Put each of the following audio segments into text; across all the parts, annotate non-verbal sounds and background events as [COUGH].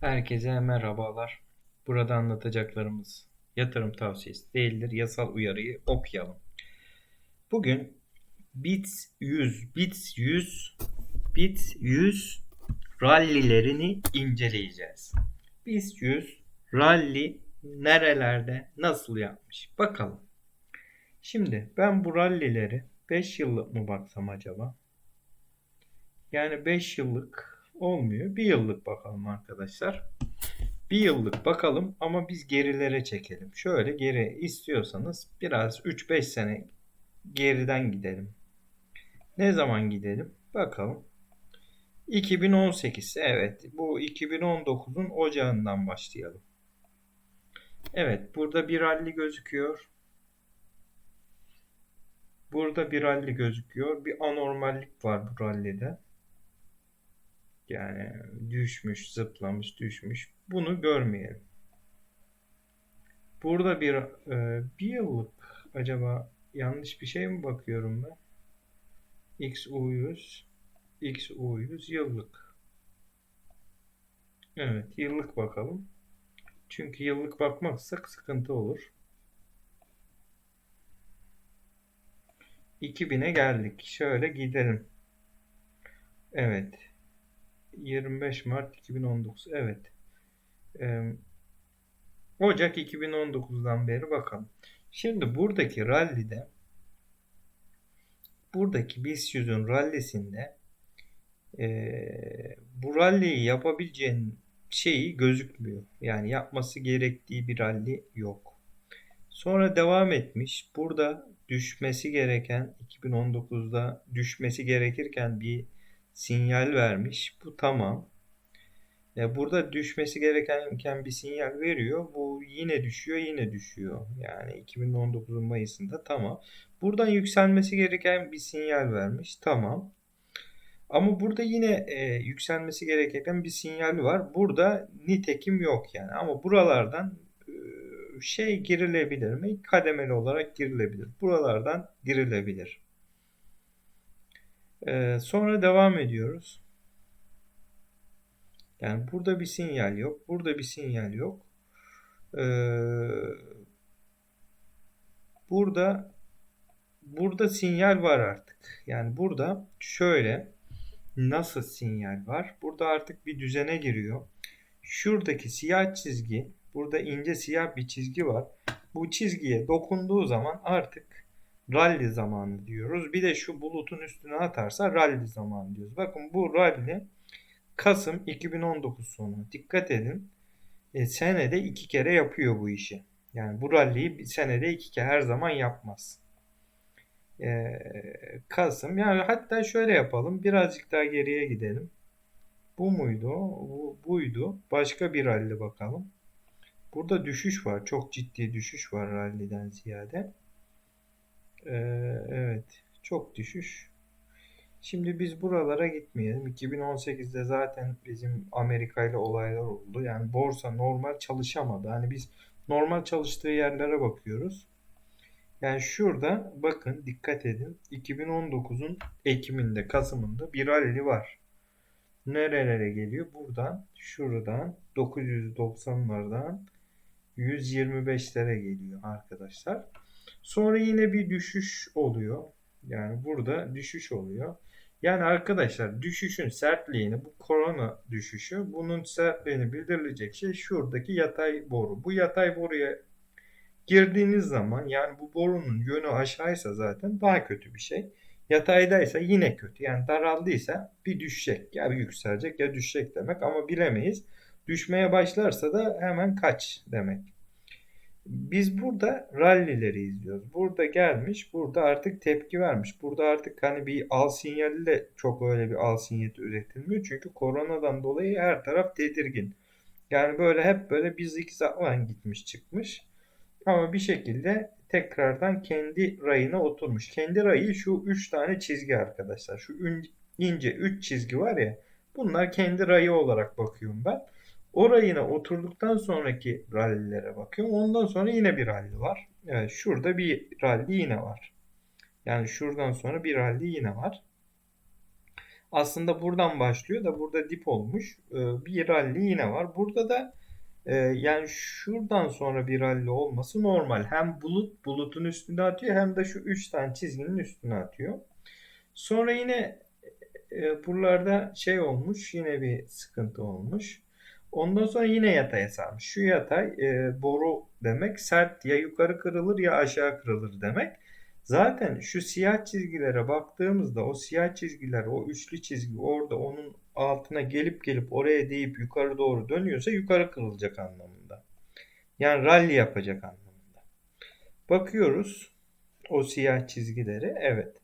Herkese merhabalar. Burada anlatacaklarımız yatırım tavsiyesi değildir. Yasal uyarıyı okuyalım. Bugün BITS 100, BITS 100, BITS 100 rallilerini inceleyeceğiz. BITS 100 rally nerelerde nasıl yapmış? Bakalım. Şimdi ben bu rallileri 5 yıllık mı baksam acaba? Yani 5 yıllık olmuyor. 1 yıllık bakalım arkadaşlar. Bir yıllık bakalım ama biz gerilere çekelim. Şöyle geri istiyorsanız biraz 3-5 sene geriden gidelim. Ne zaman gidelim? Bakalım. 2018 evet bu 2019'un ocağından başlayalım. Evet burada bir rally gözüküyor. Burada bir rally gözüküyor. Bir anormallik var bu rallide. Yani düşmüş, zıplamış, düşmüş. Bunu görmeyelim. Burada bir e, bir yıllık acaba yanlış bir şey mi bakıyorum ben? XU100 XU100 yıllık. Evet, yıllık bakalım. Çünkü yıllık bakmazsak sıkıntı olur. 2000'e geldik. Şöyle gidelim. Evet. 25 Mart 2019. Evet. Ee, Ocak 2019'dan beri bakalım. Şimdi buradaki rallide buradaki BIST 100'ün rallisinde e, bu ralliyi yapabileceğin şeyi gözükmüyor. Yani yapması gerektiği bir ralli yok. Sonra devam etmiş. Burada düşmesi gereken 2019'da düşmesi gerekirken bir sinyal vermiş. Bu tamam. Ya burada düşmesi gerekenken bir sinyal veriyor. Bu yine düşüyor, yine düşüyor. Yani 2019'un Mayıs'ında tamam. Buradan yükselmesi gereken bir sinyal vermiş. Tamam. Ama burada yine e, yükselmesi gereken bir sinyal var. Burada nitekim yok yani. Ama buralardan e, şey girilebilir mi? Kademeli olarak girilebilir. Buralardan girilebilir. Ee, sonra devam ediyoruz. Yani burada bir sinyal yok. Burada bir sinyal yok. Ee, burada burada sinyal var artık. Yani burada şöyle nasıl sinyal var? Burada artık bir düzene giriyor. Şuradaki siyah çizgi, burada ince siyah bir çizgi var. Bu çizgiye dokunduğu zaman artık rally zamanı diyoruz. Bir de şu bulutun üstüne atarsa rally zamanı diyoruz. Bakın bu rally Kasım 2019 sonu. Dikkat edin. E, senede iki kere yapıyor bu işi. Yani bu rally'yi senede iki kere her zaman yapmaz. E, Kasım. Yani hatta şöyle yapalım. Birazcık daha geriye gidelim. Bu muydu? Bu, buydu. Başka bir rally bakalım. Burada düşüş var. Çok ciddi düşüş var rally'den ziyade. Ee, evet. Çok düşüş. Şimdi biz buralara gitmeyelim. 2018'de zaten bizim Amerika ile olaylar oldu. Yani borsa normal çalışamadı. Hani biz normal çalıştığı yerlere bakıyoruz. Yani şurada bakın dikkat edin. 2019'un Ekim'inde, Kasım'ında bir rally var. Nerelere geliyor? Buradan, şuradan 990'lardan 125'lere geliyor arkadaşlar. Sonra yine bir düşüş oluyor. Yani burada düşüş oluyor. Yani arkadaşlar düşüşün sertliğini bu korona düşüşü bunun sertliğini bildirilecek şey şuradaki yatay boru. Bu yatay boruya girdiğiniz zaman yani bu borunun yönü aşağıysa zaten daha kötü bir şey. Yataydaysa yine kötü. Yani daraldıysa bir düşecek ya bir yükselecek ya düşecek demek ama bilemeyiz. Düşmeye başlarsa da hemen kaç demek. Biz burada rallileri izliyoruz. Burada gelmiş, burada artık tepki vermiş. Burada artık hani bir al sinyali de çok öyle bir al sinyali üretilmiyor. Çünkü koronadan dolayı her taraf tedirgin. Yani böyle hep böyle bir zikzaklan gitmiş çıkmış. Ama bir şekilde tekrardan kendi rayına oturmuş. Kendi rayı şu 3 tane çizgi arkadaşlar. Şu ince 3 çizgi var ya. Bunlar kendi rayı olarak bakıyorum ben. O rayına oturduktan sonraki rallilere bakıyorum. Ondan sonra yine bir rally var. Evet şurada bir rally yine var. Yani şuradan sonra bir rally yine var. Aslında buradan başlıyor da burada dip olmuş. Ee, bir rally yine var. Burada da e, yani şuradan sonra bir rally olması normal. Hem bulut bulutun üstüne atıyor hem de şu 3 tane çizginin üstüne atıyor. Sonra yine e, buralarda şey olmuş. Yine bir sıkıntı olmuş. Ondan sonra yine yataya sarmış. Şu yatay e, boru demek sert ya yukarı kırılır ya aşağı kırılır demek. Zaten şu siyah çizgilere baktığımızda o siyah çizgiler o üçlü çizgi orada onun altına gelip gelip oraya değip yukarı doğru dönüyorsa yukarı kırılacak anlamında. Yani rally yapacak anlamında. Bakıyoruz o siyah çizgileri evet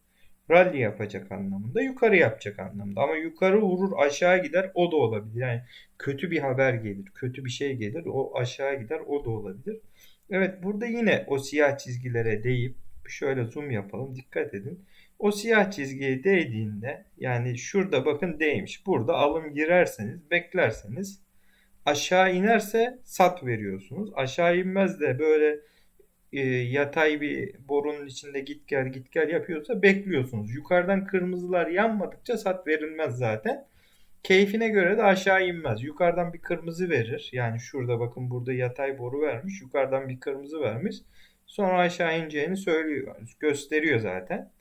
rally yapacak anlamında, yukarı yapacak anlamında. Ama yukarı vurur, aşağı gider o da olabilir. Yani kötü bir haber gelir, kötü bir şey gelir, o aşağı gider o da olabilir. Evet burada yine o siyah çizgilere değip şöyle zoom yapalım. Dikkat edin. O siyah çizgiye değdiğinde yani şurada bakın değmiş. Burada alım girerseniz, beklerseniz aşağı inerse sat veriyorsunuz. Aşağı inmez de böyle e, yatay bir borunun içinde git gel git gel yapıyorsa bekliyorsunuz. Yukarıdan kırmızılar yanmadıkça sat verilmez zaten. Keyfine göre de aşağı inmez. Yukarıdan bir kırmızı verir. Yani şurada bakın burada yatay boru vermiş. Yukarıdan bir kırmızı vermiş. Sonra aşağı ineceğini söylüyor. Gösteriyor zaten.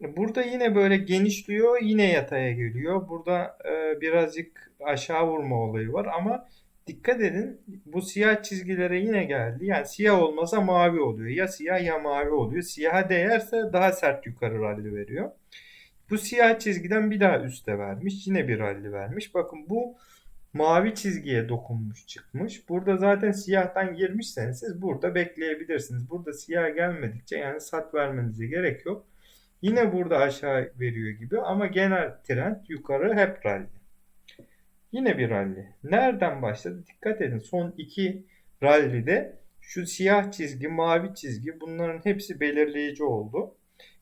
Burada yine böyle genişliyor. Yine yataya geliyor. Burada e, birazcık aşağı vurma olayı var ama Dikkat edin bu siyah çizgilere yine geldi. Yani siyah olmasa mavi oluyor. Ya siyah ya mavi oluyor. Siyaha değerse daha sert yukarı ralli veriyor. Bu siyah çizgiden bir daha üste vermiş. Yine bir ralli vermiş. Bakın bu mavi çizgiye dokunmuş çıkmış. Burada zaten siyahtan girmişseniz siz burada bekleyebilirsiniz. Burada siyah gelmedikçe yani sat vermenize gerek yok. Yine burada aşağı veriyor gibi ama genel trend yukarı hep rally. Yine bir rally. Nereden başladı? Dikkat edin. Son iki rallide şu siyah çizgi, mavi çizgi bunların hepsi belirleyici oldu.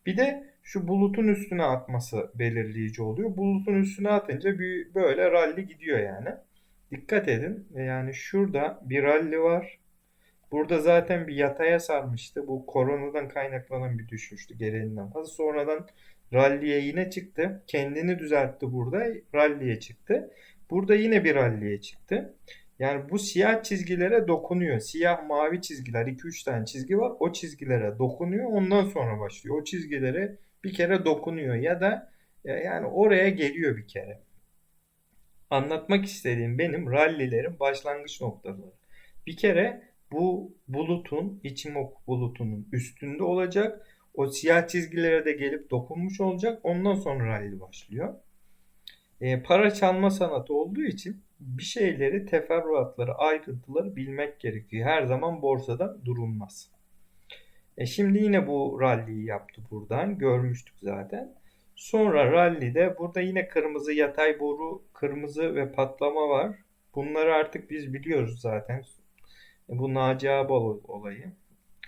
Bir de şu bulutun üstüne atması belirleyici oluyor. Bulutun üstüne atınca bir böyle rally gidiyor yani. Dikkat edin. Yani şurada bir rally var. Burada zaten bir yataya sarmıştı. Bu koronadan kaynaklanan bir düşüştü gereğinden fazla. Sonradan rally'e yine çıktı. Kendini düzeltti burada. Rally'e çıktı. Burada yine bir ralliye çıktı. Yani bu siyah çizgilere dokunuyor. Siyah mavi çizgiler 2-3 tane çizgi var. O çizgilere dokunuyor. Ondan sonra başlıyor. O çizgilere bir kere dokunuyor ya da e, yani oraya geliyor bir kere. Anlatmak istediğim benim rallilerin başlangıç noktaları. Bir kere bu bulutun, Ichimoku bulutunun üstünde olacak. O siyah çizgilere de gelip dokunmuş olacak. Ondan sonra rally başlıyor e, para çalma sanatı olduğu için bir şeyleri, teferruatları, ayrıntıları bilmek gerekiyor. Her zaman borsada durulmaz. E şimdi yine bu rally'yi yaptı buradan. Görmüştük zaten. Sonra rally'de burada yine kırmızı yatay boru, kırmızı ve patlama var. Bunları artık biz biliyoruz zaten. E, bu Naci Ağbal olayı.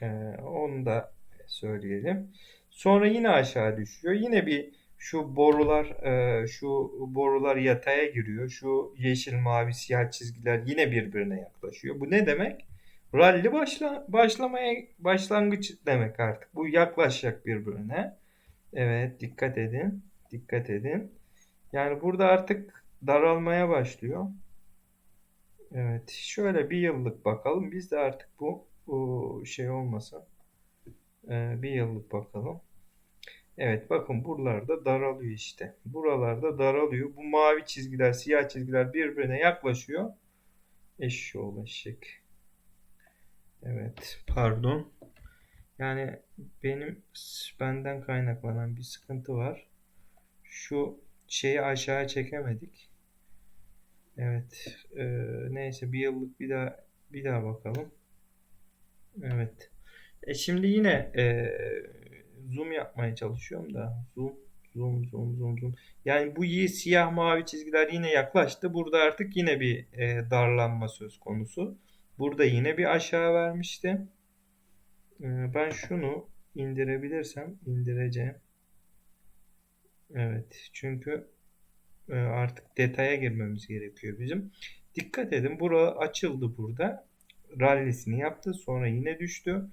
Ee, onu da söyleyelim. Sonra yine aşağı düşüyor. Yine bir şu borular e, şu borular yataya giriyor. Şu yeşil, mavi, siyah çizgiler yine birbirine yaklaşıyor. Bu ne demek? Rally başla, başlamaya başlangıç demek artık. Bu yaklaşacak birbirine. Evet dikkat edin. Dikkat edin. Yani burada artık daralmaya başlıyor. Evet şöyle bir yıllık bakalım. Biz de artık bu, bu şey olmasa e, bir yıllık bakalım. Evet bakın buralarda daralıyor işte. Buralarda daralıyor. Bu mavi çizgiler, siyah çizgiler birbirine yaklaşıyor. Eşek. Evet pardon. Yani benim benden kaynaklanan bir sıkıntı var. Şu şeyi aşağı çekemedik. Evet. E, neyse bir yıllık bir daha bir daha bakalım. Evet. E şimdi yine e, zoom yapmaya çalışıyorum da zoom zoom zoom zoom zoom. Yani bu siyah mavi çizgiler yine yaklaştı. Burada artık yine bir e, darlanma söz konusu. Burada yine bir aşağı vermişti. E, ben şunu indirebilirsem indireceğim. Evet çünkü e, artık detaya girmemiz gerekiyor bizim. Dikkat edin bura açıldı burada. Rallisini yaptı sonra yine düştü.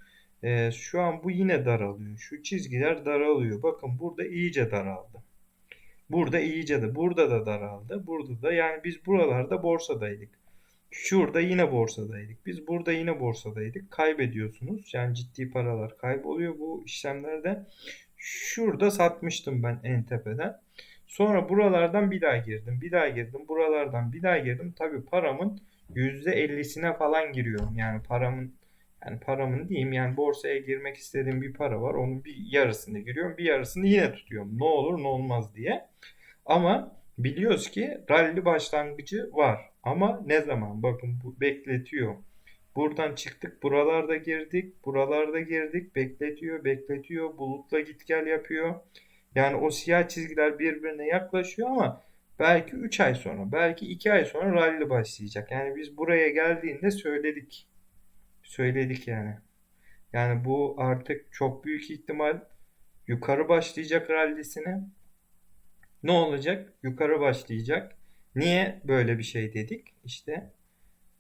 Ee, şu an bu yine daralıyor. Şu çizgiler daralıyor. Bakın burada iyice daraldı. Burada iyice de burada da daraldı. Burada da yani biz buralarda borsadaydık. Şurada yine borsadaydık. Biz burada yine borsadaydık. Kaybediyorsunuz. Yani ciddi paralar kayboluyor bu işlemlerde. Şurada satmıştım ben en tepeden. Sonra buralardan bir daha girdim. Bir daha girdim. Buralardan bir daha girdim. Tabii paramın %50'sine falan giriyorum. Yani paramın yani paramın diyeyim yani borsaya girmek istediğim bir para var. Onun bir yarısını giriyorum. Bir yarısını yine tutuyorum. Ne olur ne olmaz diye. Ama biliyoruz ki rally başlangıcı var. Ama ne zaman? Bakın bu bekletiyor. Buradan çıktık, buralarda girdik, buralarda girdik, bekletiyor, bekletiyor, bulutla git gel yapıyor. Yani o siyah çizgiler birbirine yaklaşıyor ama belki 3 ay sonra, belki 2 ay sonra rally başlayacak. Yani biz buraya geldiğinde söyledik. Söyledik yani. Yani bu artık çok büyük ihtimal yukarı başlayacak rallisine. Ne olacak? Yukarı başlayacak. Niye böyle bir şey dedik? İşte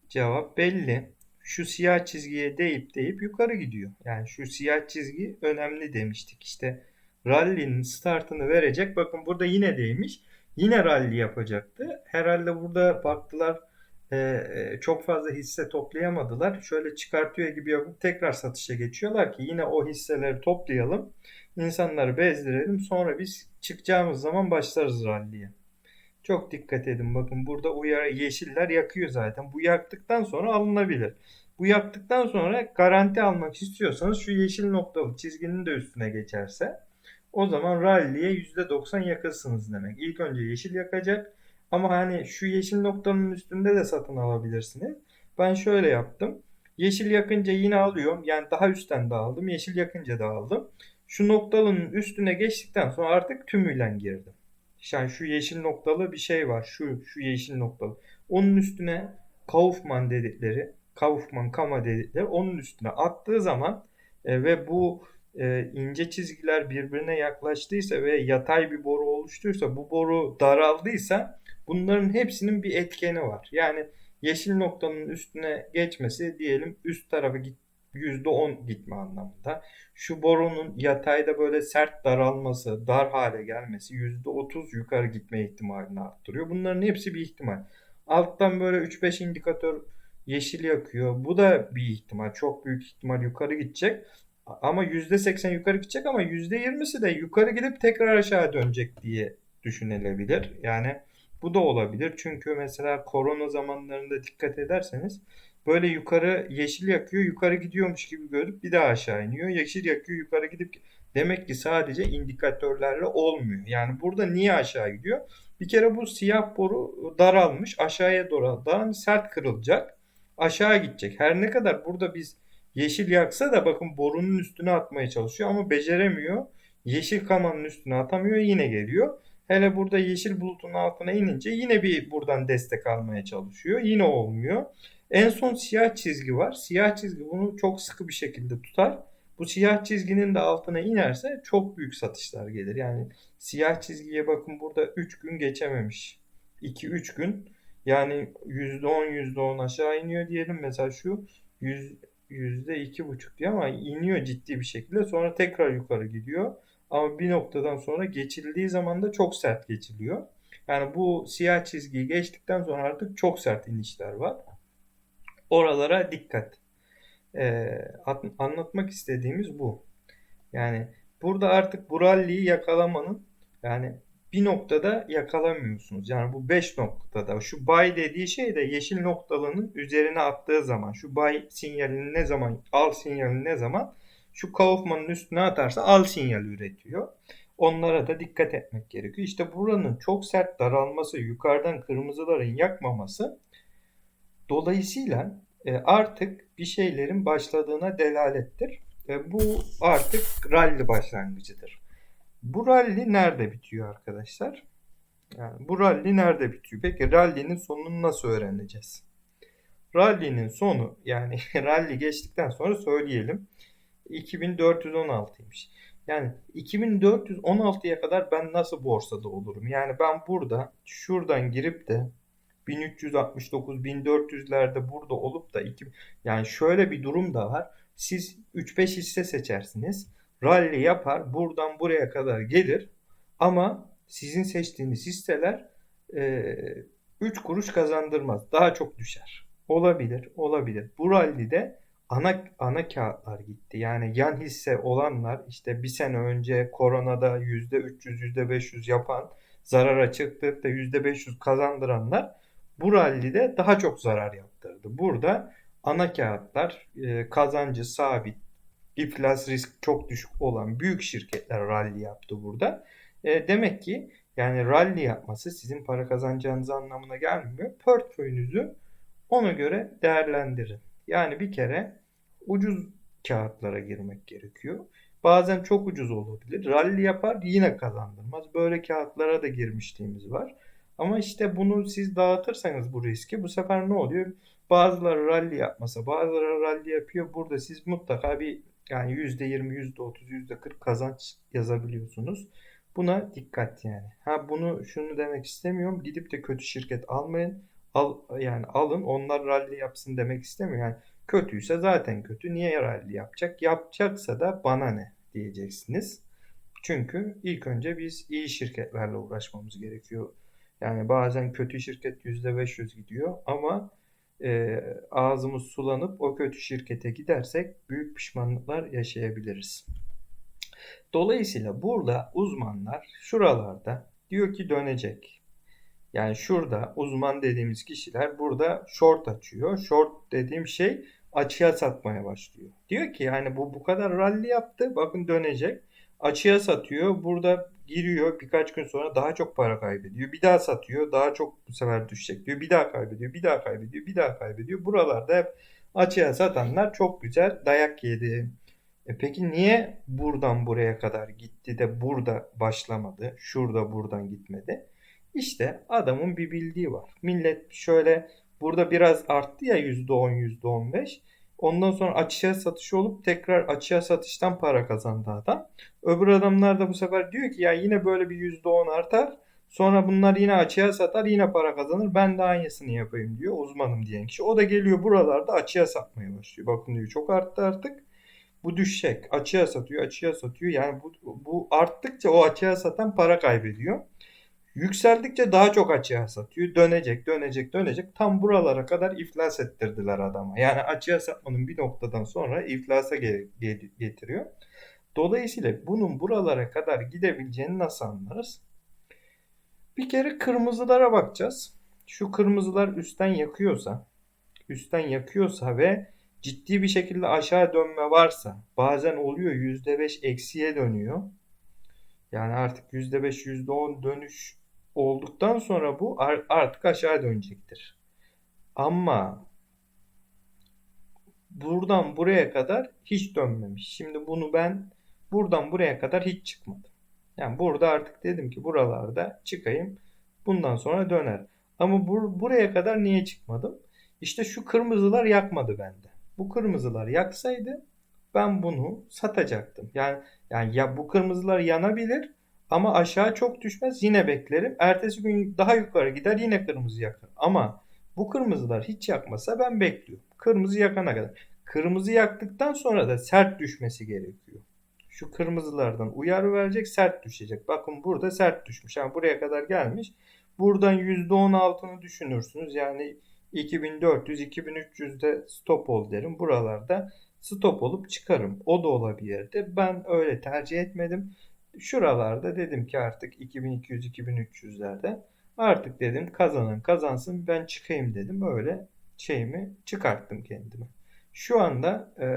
cevap belli. Şu siyah çizgiye deyip deyip yukarı gidiyor. Yani şu siyah çizgi önemli demiştik. İşte rally'nin startını verecek. Bakın burada yine değmiş. Yine rally yapacaktı. Herhalde burada baktılar e, e, çok fazla hisse toplayamadılar. Şöyle çıkartıyor gibi yapıp tekrar satışa geçiyorlar ki yine o hisseleri toplayalım. İnsanları bezdirelim. Sonra biz çıkacağımız zaman başlarız rally'ye. Çok dikkat edin. Bakın burada uyarı yeşiller yakıyor zaten. Bu yaktıktan sonra alınabilir. Bu yaktıktan sonra garanti almak istiyorsanız şu yeşil noktalı çizginin de üstüne geçerse o zaman rally'ye %90 yakırsınız demek. İlk önce yeşil yakacak ama hani şu yeşil noktanın üstünde de satın alabilirsiniz. Ben şöyle yaptım. Yeşil yakınca yine alıyorum. Yani daha üstten de aldım. Yeşil yakınca da aldım. Şu noktalının üstüne geçtikten sonra artık tümüyle girdim. Yani şu yeşil noktalı bir şey var. Şu şu yeşil noktalı. Onun üstüne Kaufman dedikleri, Kaufman Kama dedikleri onun üstüne attığı zaman e, ve bu e, ince çizgiler birbirine yaklaştıysa ve yatay bir boru oluştuysa, bu boru daraldıysa bunların hepsinin bir etkeni var. Yani yeşil noktanın üstüne geçmesi diyelim üst tarafı git %10 gitme anlamında. Şu borunun yatayda böyle sert daralması, dar hale gelmesi %30 yukarı gitme ihtimalini arttırıyor. Bunların hepsi bir ihtimal. Alttan böyle 3-5 indikatör yeşil yakıyor. Bu da bir ihtimal. Çok büyük ihtimal yukarı gidecek. Ama %80 yukarı gidecek ama %20'si de yukarı gidip tekrar aşağı dönecek diye düşünülebilir. Yani bu da olabilir. Çünkü mesela korona zamanlarında dikkat ederseniz böyle yukarı yeşil yakıyor, yukarı gidiyormuş gibi görüp bir daha aşağı iniyor. Yeşil yakıyor, yukarı gidip demek ki sadece indikatörlerle olmuyor. Yani burada niye aşağı gidiyor? Bir kere bu siyah boru daralmış, aşağıya doğru daralmış, sert kırılacak. Aşağı gidecek. Her ne kadar burada biz yeşil yaksa da bakın borunun üstüne atmaya çalışıyor ama beceremiyor. Yeşil kamanın üstüne atamıyor yine geliyor. Hele burada yeşil bulutun altına inince yine bir buradan destek almaya çalışıyor. Yine olmuyor. En son siyah çizgi var. Siyah çizgi bunu çok sıkı bir şekilde tutar. Bu siyah çizginin de altına inerse çok büyük satışlar gelir. Yani siyah çizgiye bakın burada 3 gün geçememiş. 2-3 gün. Yani %10 %10 aşağı iniyor diyelim. Mesela şu 100, %2,5 diyor ama iniyor ciddi bir şekilde. Sonra tekrar yukarı gidiyor. Ama bir noktadan sonra geçildiği zaman da çok sert geçiliyor. Yani bu siyah çizgiyi geçtikten sonra artık çok sert inişler var. Oralara dikkat. Ee, anlatmak istediğimiz bu. Yani burada artık bu rally'yi yakalamanın yani bir noktada yakalamıyorsunuz. Yani bu 5 noktada şu buy dediği şey de yeşil noktalının üzerine attığı zaman şu buy sinyalini ne zaman al sinyalini ne zaman şu Kaufman'ın üstüne atarsa al sinyali üretiyor. Onlara da dikkat etmek gerekiyor. İşte buranın çok sert daralması, yukarıdan kırmızıların yakmaması dolayısıyla e, artık bir şeylerin başladığına delalettir. E, bu artık rally başlangıcıdır. Bu rally nerede bitiyor arkadaşlar? Yani bu rally nerede bitiyor? Peki rally'nin sonunu nasıl öğreneceğiz? Rally'nin sonu yani [LAUGHS] rally geçtikten sonra söyleyelim. 2416'ymış. Yani 2416'ya kadar ben nasıl borsada olurum? Yani ben burada şuradan girip de 1369 1400'lerde burada olup da iki, yani şöyle bir durum da var. Siz 3-5 hisse seçersiniz. Rally yapar. Buradan buraya kadar gelir. Ama sizin seçtiğiniz hisseler e, 3 kuruş kazandırmaz. Daha çok düşer. Olabilir, olabilir. Bu rallide ana ana kağıtlar gitti. Yani yan hisse olanlar işte bir sene önce koronada %300, %500 yapan zarara çıktıp da %500 kazandıranlar bu rallide daha çok zarar yaptırdı. Burada ana kağıtlar e, kazancı sabit, iflas risk çok düşük olan büyük şirketler rally yaptı burada. E, demek ki yani rally yapması sizin para kazanacağınız anlamına gelmiyor. Portföyünüzü ona göre değerlendirin. Yani bir kere ucuz kağıtlara girmek gerekiyor. Bazen çok ucuz olabilir. Rally yapar yine kazandırmaz. Böyle kağıtlara da girmişliğimiz var. Ama işte bunu siz dağıtırsanız bu riski bu sefer ne oluyor? Bazıları rally yapmasa bazıları rally yapıyor. Burada siz mutlaka bir yani %20, %30, %40 kazanç yazabiliyorsunuz. Buna dikkat yani. Ha bunu şunu demek istemiyorum. Gidip de kötü şirket almayın. Al, yani alın onlar rally yapsın demek istemiyorum. Yani kötüyse zaten kötü. Niye rally yapacak? Yapacaksa da bana ne diyeceksiniz. Çünkü ilk önce biz iyi şirketlerle uğraşmamız gerekiyor. Yani bazen kötü şirket %500 gidiyor ama e, ağzımız sulanıp o kötü şirkete gidersek büyük pişmanlıklar yaşayabiliriz. Dolayısıyla burada uzmanlar şuralarda diyor ki dönecek. Yani şurada uzman dediğimiz kişiler burada short açıyor. Short dediğim şey açığa satmaya başlıyor. Diyor ki yani bu bu kadar rally yaptı bakın dönecek. Açığa satıyor. Burada giriyor birkaç gün sonra daha çok para kaybediyor. Bir daha satıyor daha çok bu sefer düşecek diyor. Bir daha kaybediyor bir daha kaybediyor bir daha kaybediyor. Buralarda hep açığa satanlar çok güzel dayak yedi. E peki niye buradan buraya kadar gitti de burada başlamadı? Şurada buradan gitmedi. İşte adamın bir bildiği var. Millet şöyle burada biraz arttı ya %10 %15. Ondan sonra açığa satış olup tekrar açığa satıştan para kazandı adam. Öbür adamlar da bu sefer diyor ki ya yine böyle bir %10 artar. Sonra bunlar yine açığa satar yine para kazanır. Ben de aynısını yapayım diyor uzmanım diyen kişi. O da geliyor buralarda açığa satmaya başlıyor. Bakın diyor çok arttı artık. Bu düşecek. Açığa satıyor, açığa satıyor. Yani bu, bu arttıkça o açığa satan para kaybediyor. Yükseldikçe daha çok açığa satıyor. Dönecek, dönecek, dönecek. Tam buralara kadar iflas ettirdiler adama. Yani açığa satmanın bir noktadan sonra iflasa getiriyor. Dolayısıyla bunun buralara kadar gidebileceğini nasıl anlarız? Bir kere kırmızılara bakacağız. Şu kırmızılar üstten yakıyorsa, üstten yakıyorsa ve ciddi bir şekilde aşağı dönme varsa, bazen oluyor %5 eksiye dönüyor. Yani artık %5, %10 dönüş olduktan sonra bu artık aşağı dönecektir. Ama buradan buraya kadar hiç dönmemiş. Şimdi bunu ben buradan buraya kadar hiç çıkmadım. Yani burada artık dedim ki buralarda çıkayım. Bundan sonra döner. Ama bur buraya kadar niye çıkmadım? İşte şu kırmızılar yakmadı bende. Bu kırmızılar yaksaydı ben bunu satacaktım. Yani yani ya bu kırmızılar yanabilir ama aşağı çok düşmez yine beklerim. Ertesi gün daha yukarı gider yine kırmızı yakar. Ama bu kırmızılar hiç yakmasa ben bekliyorum. Kırmızı yakana kadar. Kırmızı yaktıktan sonra da sert düşmesi gerekiyor. Şu kırmızılardan uyarı verecek sert düşecek. Bakın burada sert düşmüş. Yani buraya kadar gelmiş. Buradan %16'ını düşünürsünüz. Yani 2400-2300'de stop ol derim. Buralarda stop olup çıkarım. O da olabilirdi. Ben öyle tercih etmedim. Şuralarda dedim ki artık 2200-2300'lerde artık dedim kazanan kazansın ben çıkayım dedim. Öyle şeyimi çıkarttım kendime. Şu anda e,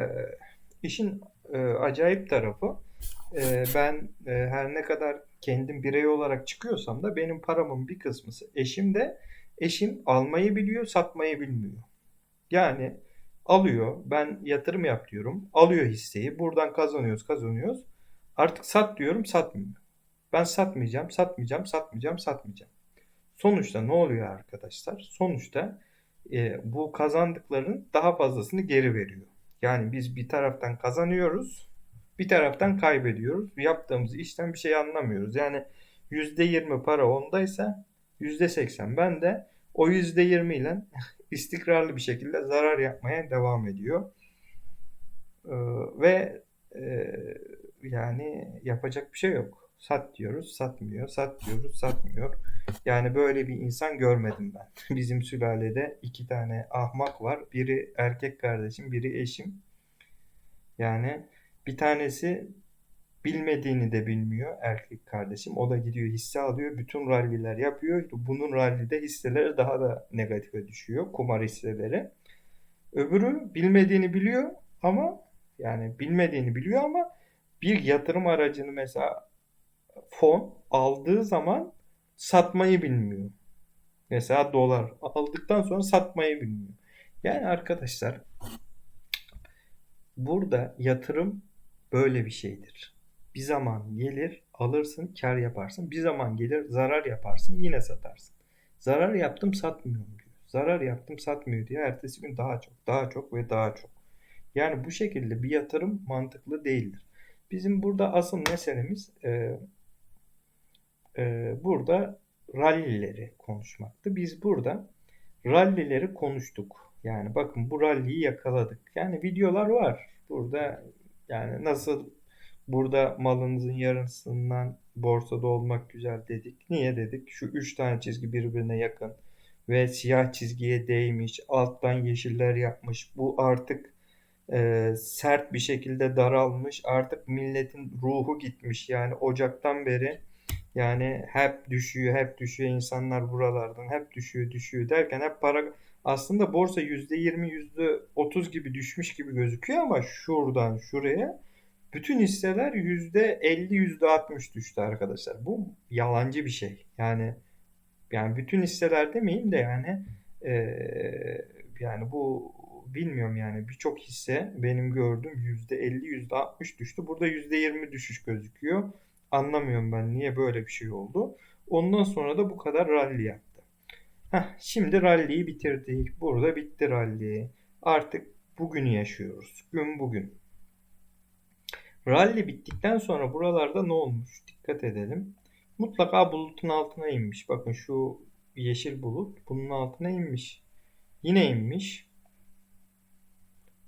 işin e, acayip tarafı e, ben e, her ne kadar kendim birey olarak çıkıyorsam da benim paramın bir kısmı eşim de eşim almayı biliyor satmayı bilmiyor. Yani alıyor ben yatırım yap diyorum alıyor hisseyi buradan kazanıyoruz kazanıyoruz Artık sat diyorum satmıyor. Ben satmayacağım, satmayacağım, satmayacağım, satmayacağım. Sonuçta ne oluyor arkadaşlar? Sonuçta e, bu kazandıkların daha fazlasını geri veriyor. Yani biz bir taraftan kazanıyoruz, bir taraftan kaybediyoruz. Yaptığımız işten bir şey anlamıyoruz. Yani %20 para ondaysa %80 ben de o %20 ile [LAUGHS] istikrarlı bir şekilde zarar yapmaya devam ediyor. Ee, ve e, yani yapacak bir şey yok. Sat diyoruz, satmıyor. Sat diyoruz, satmıyor. Yani böyle bir insan görmedim ben. [LAUGHS] Bizim sülalede iki tane ahmak var. Biri erkek kardeşim, biri eşim. Yani bir tanesi bilmediğini de bilmiyor erkek kardeşim. O da gidiyor hisse alıyor. Bütün ralliler yapıyor. Bunun rallide hisseleri daha da negatife düşüyor. Kumar hisseleri. Öbürü bilmediğini biliyor ama yani bilmediğini biliyor ama bir yatırım aracını mesela fon aldığı zaman satmayı bilmiyor. Mesela dolar aldıktan sonra satmayı bilmiyor. Yani arkadaşlar burada yatırım böyle bir şeydir. Bir zaman gelir alırsın kar yaparsın. Bir zaman gelir zarar yaparsın yine satarsın. Zarar yaptım satmıyorum diyor. Zarar yaptım satmıyor diye ertesi gün daha çok daha çok ve daha çok. Yani bu şekilde bir yatırım mantıklı değildir. Bizim burada asıl meselemiz e, e, burada rallileri konuşmaktı. Biz burada rallileri konuştuk. Yani bakın bu ralliyi yakaladık. Yani videolar var. Burada yani nasıl burada malınızın yarısından borsada olmak güzel dedik. Niye dedik? Şu üç tane çizgi birbirine yakın ve siyah çizgiye değmiş. Alttan yeşiller yapmış. Bu artık e, sert bir şekilde daralmış. Artık milletin ruhu gitmiş. Yani Ocak'tan beri yani hep düşüyor, hep düşüyor insanlar buralardan. Hep düşüyor, düşüyor derken hep para aslında borsa %20, %30 gibi düşmüş gibi gözüküyor ama şuradan şuraya bütün hisseler %50, %60 düştü arkadaşlar. Bu yalancı bir şey. Yani yani bütün hisseler demeyeyim de yani e, yani bu bilmiyorum yani birçok hisse benim gördüğüm %50, %60 düştü. Burada %20 düşüş gözüküyor. Anlamıyorum ben niye böyle bir şey oldu. Ondan sonra da bu kadar rally yaptı. Heh, şimdi rally'yi bitirdik. Burada bitti rally. Artık bugünü yaşıyoruz. Gün bugün. Rally bittikten sonra buralarda ne olmuş? Dikkat edelim. Mutlaka bulutun altına inmiş. Bakın şu yeşil bulut bunun altına inmiş. Yine inmiş.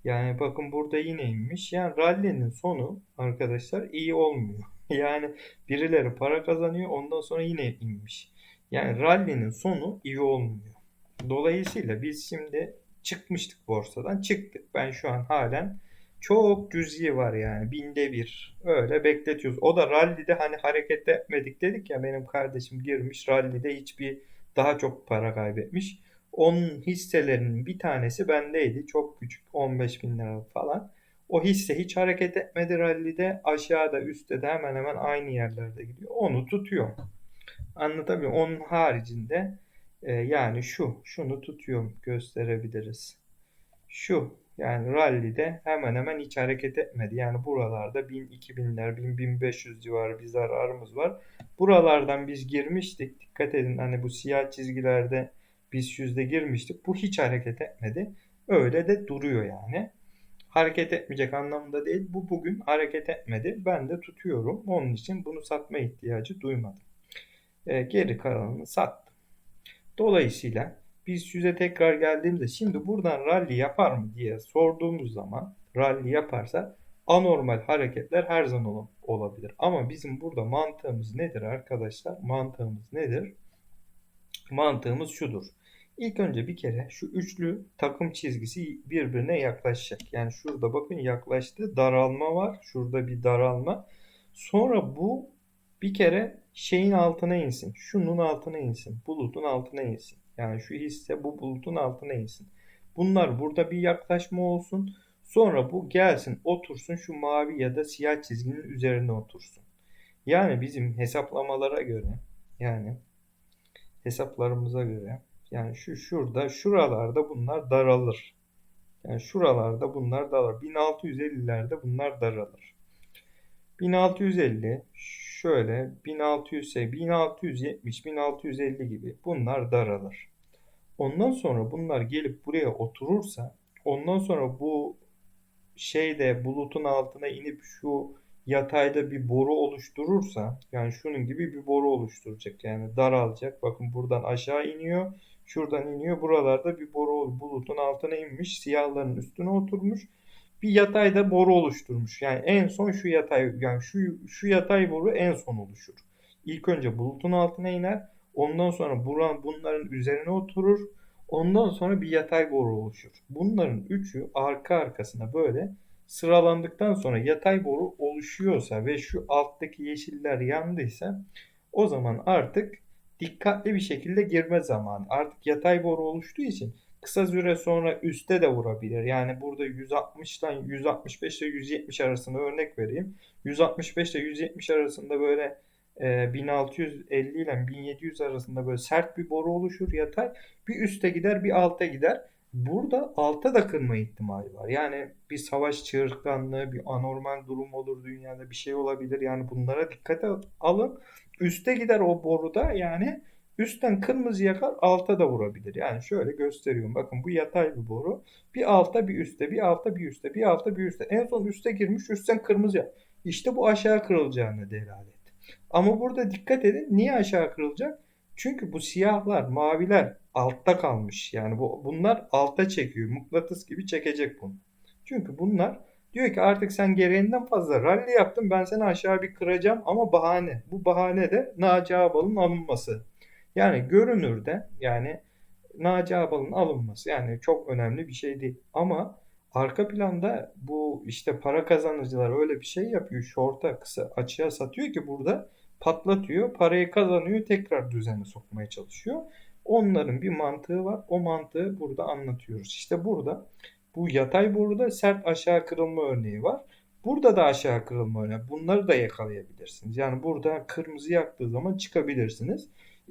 Yani bakın burada yine inmiş. Yani rally'nin sonu arkadaşlar iyi olmuyor. [LAUGHS] Yani birileri para kazanıyor ondan sonra yine inmiş. Yani rally'nin sonu iyi olmuyor. Dolayısıyla biz şimdi çıkmıştık borsadan. Çıktık. Ben şu an halen çok cüzi var yani. Binde bir. Öyle bekletiyoruz. O da rallide hani hareket etmedik dedik ya benim kardeşim girmiş rallide hiçbir daha çok para kaybetmiş. Onun hisselerinin bir tanesi bendeydi. Çok küçük 15 bin lira falan. O hisse hiç hareket etmedi rallide. Aşağıda üstte de hemen hemen aynı yerlerde gidiyor. Onu tutuyor. Anlatabiliyor Onun haricinde e, yani şu. Şunu tutuyorum. Gösterebiliriz. Şu. Yani rallide hemen hemen hiç hareket etmedi. Yani buralarda 1000, 2000'ler, 1000, 1500 civarı bir zararımız var. Buralardan biz girmiştik. Dikkat edin hani bu siyah çizgilerde biz yüzde girmiştik. Bu hiç hareket etmedi. Öyle de duruyor yani. Hareket etmeyecek anlamında değil. Bu bugün hareket etmedi. Ben de tutuyorum. Onun için bunu satma ihtiyacı duymadım. E, geri kalanını sattım. Dolayısıyla biz yüze tekrar geldiğimizde şimdi buradan rally yapar mı diye sorduğumuz zaman rally yaparsa anormal hareketler her zaman olabilir. Ama bizim burada mantığımız nedir arkadaşlar? Mantığımız nedir? Mantığımız şudur. İlk önce bir kere şu üçlü takım çizgisi birbirine yaklaşacak. Yani şurada bakın yaklaştı. Daralma var. Şurada bir daralma. Sonra bu bir kere şeyin altına insin. Şunun altına insin. Bulutun altına insin. Yani şu hisse bu bulutun altına insin. Bunlar burada bir yaklaşma olsun. Sonra bu gelsin otursun şu mavi ya da siyah çizginin üzerine otursun. Yani bizim hesaplamalara göre yani hesaplarımıza göre yani şu şurada şuralarda bunlar daralır. Yani şuralarda bunlar daralır. 1650'lerde bunlar daralır. 1650 şöyle 1600 1670 1650 gibi bunlar daralır. Ondan sonra bunlar gelip buraya oturursa ondan sonra bu şeyde bulutun altına inip şu yatayda bir boru oluşturursa yani şunun gibi bir boru oluşturacak yani daralacak. Bakın buradan aşağı iniyor. Şuradan iniyor. Buralarda bir boru bulutun altına inmiş. Siyahların üstüne oturmuş. bir yatayda boru oluşturmuş. Yani en son şu yatay yani şu şu yatay boru en son oluşur. İlk önce bulutun altına iner. Ondan sonra buran bunların üzerine oturur. Ondan sonra bir yatay boru oluşur. Bunların üçü arka arkasına böyle sıralandıktan sonra yatay boru oluşuyorsa ve şu alttaki yeşiller yandıysa o zaman artık dikkatli bir şekilde girme zamanı. Artık yatay boru oluştuğu için kısa süre sonra üste de vurabilir. Yani burada 160'dan 165 ile 170 arasında örnek vereyim. 165 ile 170 arasında böyle e, 1650 ile 1700 arasında böyle sert bir boru oluşur yatay. Bir üste gider bir alta gider. Burada alta da kırma ihtimali var. Yani bir savaş çığırtkanlığı, bir anormal durum olur dünyada bir şey olabilir. Yani bunlara dikkat alın. Üste gider o boruda yani üstten kırmızı yakar alta da vurabilir. Yani şöyle gösteriyorum. Bakın bu yatay bir boru. Bir alta bir üste, bir alta bir üste, bir alta bir üste. En son üste girmiş üstten kırmızı yak. İşte bu aşağı kırılacağını delalet. Ama burada dikkat edin. Niye aşağı kırılacak? Çünkü bu siyahlar, maviler altta kalmış. Yani bu bunlar alta çekiyor. Mıknatıs gibi çekecek bunu. Çünkü bunlar diyor ki artık sen gereğinden fazla rally yaptın. Ben seni aşağı bir kıracağım ama bahane. Bu bahane de Naci Ağbal'ın alınması. Yani görünürde yani Naci Ağbal'ın alınması yani çok önemli bir şey değil. Ama arka planda bu işte para kazanıcılar öyle bir şey yapıyor. Short'a kısa açığa satıyor ki burada patlatıyor. Parayı kazanıyor. Tekrar düzene sokmaya çalışıyor. Onların bir mantığı var. O mantığı burada anlatıyoruz. İşte burada bu yatay boruda sert aşağı kırılma örneği var. Burada da aşağı kırılma örneği. Bunları da yakalayabilirsiniz. Yani burada kırmızı yaktığı zaman çıkabilirsiniz.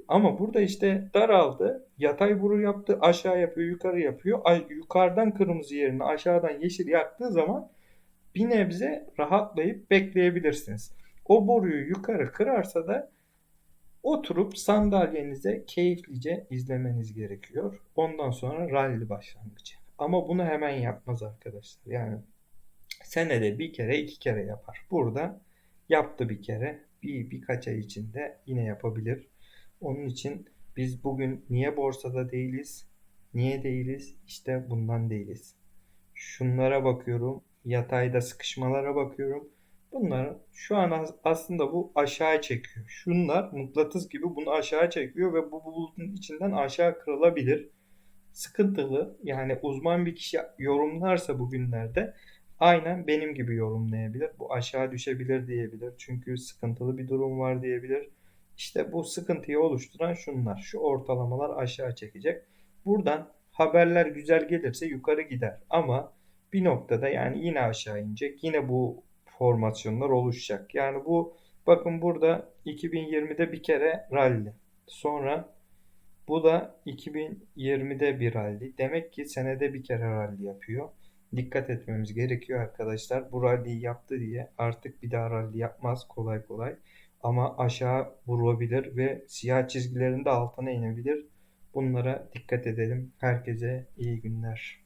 Ama burada işte daraldı. Yatay boru yaptı. Aşağı yapıyor, yukarı yapıyor. Yukarıdan kırmızı yerine aşağıdan yeşil yaktığı zaman bir nebze rahatlayıp bekleyebilirsiniz. O boruyu yukarı kırarsa da oturup sandalyenize keyiflice izlemeniz gerekiyor. Ondan sonra rally başlangıcı. Ama bunu hemen yapmaz arkadaşlar. Yani senede bir kere iki kere yapar. Burada yaptı bir kere. Bir birkaç ay içinde yine yapabilir. Onun için biz bugün niye borsada değiliz? Niye değiliz? İşte bundan değiliz. Şunlara bakıyorum. Yatayda sıkışmalara bakıyorum. Bunlar şu an aslında bu aşağı çekiyor. Şunlar mıknatıs gibi bunu aşağı çekiyor ve bu bulutun içinden aşağı kırılabilir. Sıkıntılı yani uzman bir kişi yorumlarsa bugünlerde aynen benim gibi yorumlayabilir. Bu aşağı düşebilir diyebilir. Çünkü sıkıntılı bir durum var diyebilir. İşte bu sıkıntıyı oluşturan şunlar. Şu ortalamalar aşağı çekecek. Buradan haberler güzel gelirse yukarı gider. Ama bir noktada yani yine aşağı inecek. Yine bu formasyonlar oluşacak. Yani bu bakın burada 2020'de bir kere rally. Sonra bu da 2020'de bir rally. Demek ki senede bir kere rally yapıyor. Dikkat etmemiz gerekiyor arkadaşlar. Bu rally'yi yaptı diye artık bir daha rally yapmaz kolay kolay. Ama aşağı vurulabilir ve siyah çizgilerin de altına inebilir. Bunlara dikkat edelim. Herkese iyi günler.